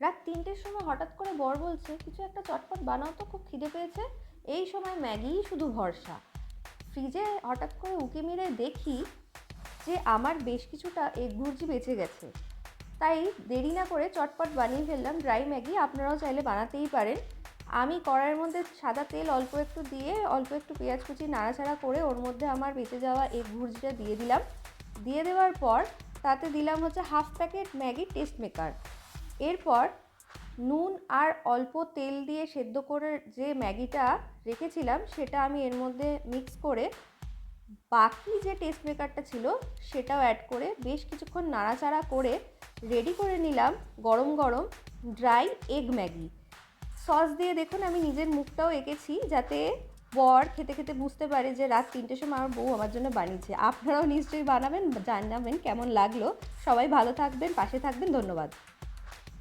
রাত তিনটের সময় হঠাৎ করে বর বলছে, কিছু একটা চটপট বানাও তো, খুব খিদে পেয়েছে। এই সময় ম্যাগিই শুধু ভরসা। ফ্রিজে হঠাৎ করে উঁকি মেরে দেখি যে আমার বেশ কিছুটা এগ ভুর্জি বেঁচে গেছে। তাই দেরি না করে চটপট বানিয়ে ফেললাম ড্রাই ম্যাগি। আপনারাও চাইলে বানাতেই পারেন। আমি কড়াইয়ের মধ্যে সাদা তেল অল্প একটু দিয়ে, অল্প একটু পেঁয়াজ কুচি নাড়াচাড়া করে ওর মধ্যে আমার বেঁচে যাওয়া এগ ভুর্জিটা দিয়ে দিলাম। দিয়ে দেওয়ার পর তাতে দিলাম হচ্ছে half packet Maggi taste maker এরপর নুন আর অল্প তেল দিয়ে সেদ্ধ করে যে ম্যাগিটা রেখেছিলাম, সেটা আমি এর মধ্যে মিক্স করে বাকি যে টেস্ট মেকারটা ছিল, সেটাও অ্যাড করে বেশ কিছুক্ষণ নাড়াচাড়া করে রেডি করে নিলাম গরম গরম ড্রাই এগ ম্যাগি। সস দিয়ে দেখুন আমি নিজের মুখটাও এঁকেছি যাতে বর খেতে খেতে বুঝতে পারে যে রাত তিনটের সময় আমার বউ আমার জন্য বানিয়েছে। আপনারাও নিশ্চয়ই বানাবেন জানাবেন কেমন লাগল। সবাই ভালো থাকবেন, পাশে থাকবেন, ধন্যবাদ।